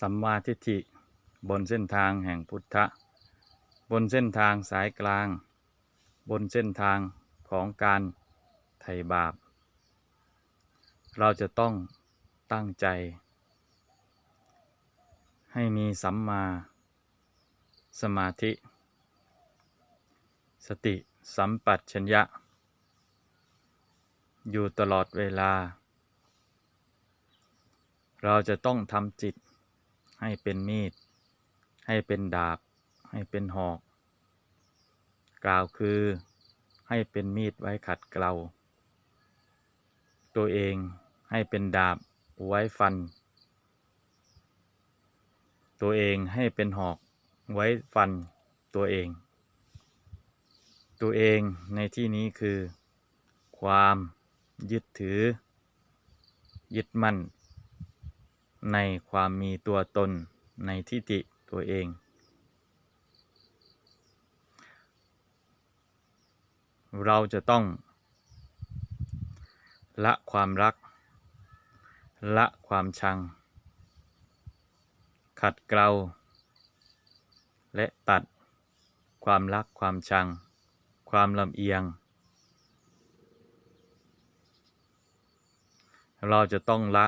สัมมาทิฏฐิบนเส้นทางแห่งพุทธะ บนเส้นทางสายกลาง บนเส้นทางของการไถ่บาป เราจะต้องตั้งใจ ให้มีสัมมาสมาธิ สติสัมปชัญญะ อยู่ตลอดเวลา เราจะต้องทำจิต ให้เป็นมีด ให้เป็นดาบ ให้เป็นหอก กล่าวคือให้เป็นมีดไว้ขัดเกลา ตัวเองให้เป็นดาบไว้ฟัน ตัวเองให้เป็นหอกไว้ฟันตัวเอง ตัวเองในที่นี้คือ ความยึดถือ ยึดมั่น ในความมีตัวตนในทิฏฐิตัวเอง เราจะต้อง ละความรัก ละความชัง ขัดเกลา และตัดความรักความชัง ความลำเอียง เราจะต้องละ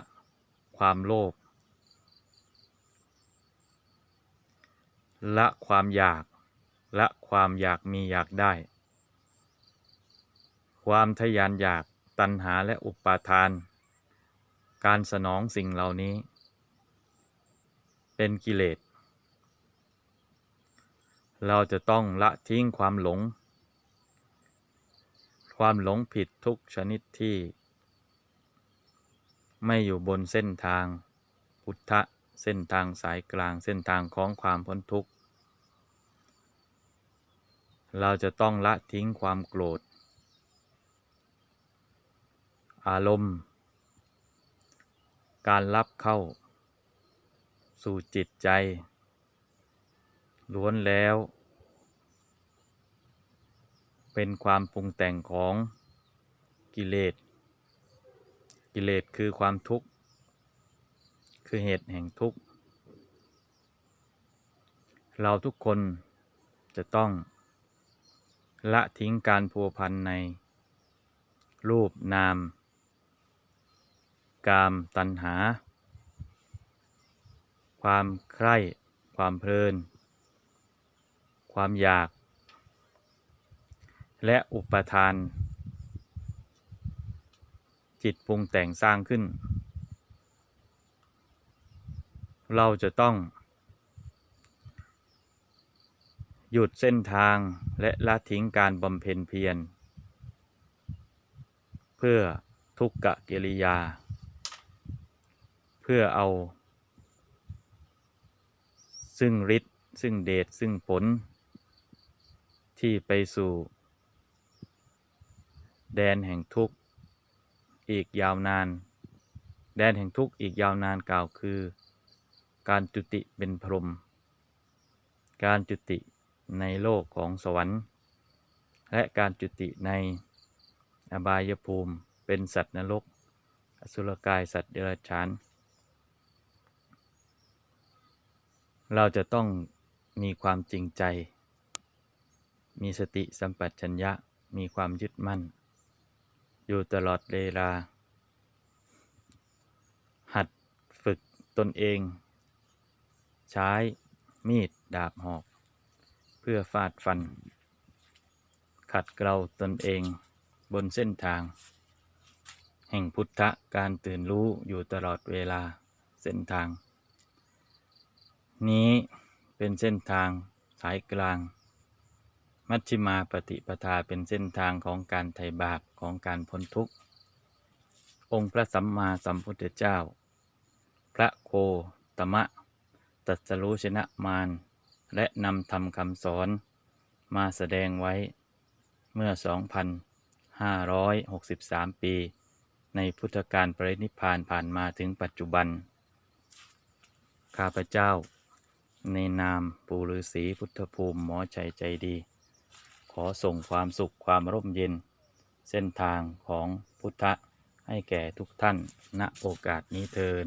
ความโลภ ละความอยาก ละความอยากมีอยากได้ ความทะยานอยากตัณหาและอุปาทาน การสนองสิ่งเหล่านี้ เป็นกิเลส เราจะต้องละทิ้งความหลง ความหลงผิดทุกชนิดที่ ไม่อยู่บนเส้นทางพุทธะเส้นทางสายกลางเส้นทางของความพ้นทุกข์ เราจะต้องละทิ้งความโกรธ อารมณ์ การรับเข้า สู่จิตใจ ล้วนแล้ว เป็นความปรุงแต่งของกิเลส กิเลสคือความทุกข์ คือเหตุแห่งทุกข์ เราทุกคนจะต้อง ละทิ้งการพัวพันใน รูปนาม กามตัณหา ความใคร่ ความเพลิน ความอยาก และอุปทาน จิตปรุงแต่งสร้างขึ้น เราจะต้อง หยุดเส้นทางและละทิ้งการบำเพ็ญเพียร เพื่อทุกกะกิริยา เพื่อเอา ซึ่งฤทธิ์ซึ่งเดชซึ่งผล ที่ไปสู่ แดนแห่งทุกข์อีกยาวนาน แดนแห่งทุกข์อีกยาวนานกล่าวคือ การจุติเป็นพรหมการจุติ ในโลกของสวรรค์ และการจุติในอบายภูมิเป็นสัตว์นรก อสุรกายสัตว์เดรัจฉาน เราจะต้องมีความจริงใจ มีสติสัมปชัญญะ มีความยึดมั่น อยู่ตลอดเวลา หัดฝึกตนเอง ใช้มีดดาบหอก เพื่อฟาดฟัน ขัดเกลาตนเองบนเส้นทาง แห่งพุทธะการตื่นรู้อยู่ตลอดเวลาเส้นทาง นี้เป็นเส้นทางสายกลาง มัชฌิมาปฏิปทาเป็นเส้นทางของการไถ่บาปของการพ้นทุกข์ องค์พระสัมมาสัมพุทธเจ้า พระโคตมะ ตัสรู้ชนะมาร และนำธรรมคำสอนมาแสดงไว้เมื่อ 2,563 ปี ในพุทธกาลปรินิพานผ่านมาถึงปัจจุบัน ข้าพเจ้า ในนามปูฤาษีพุทธภูมิหมอชัยใจดี ขอส่งความสุขความร่มเย็น เส้นทางของพุทธะให้แก่ทุกท่านณโอกาสนี้เทิน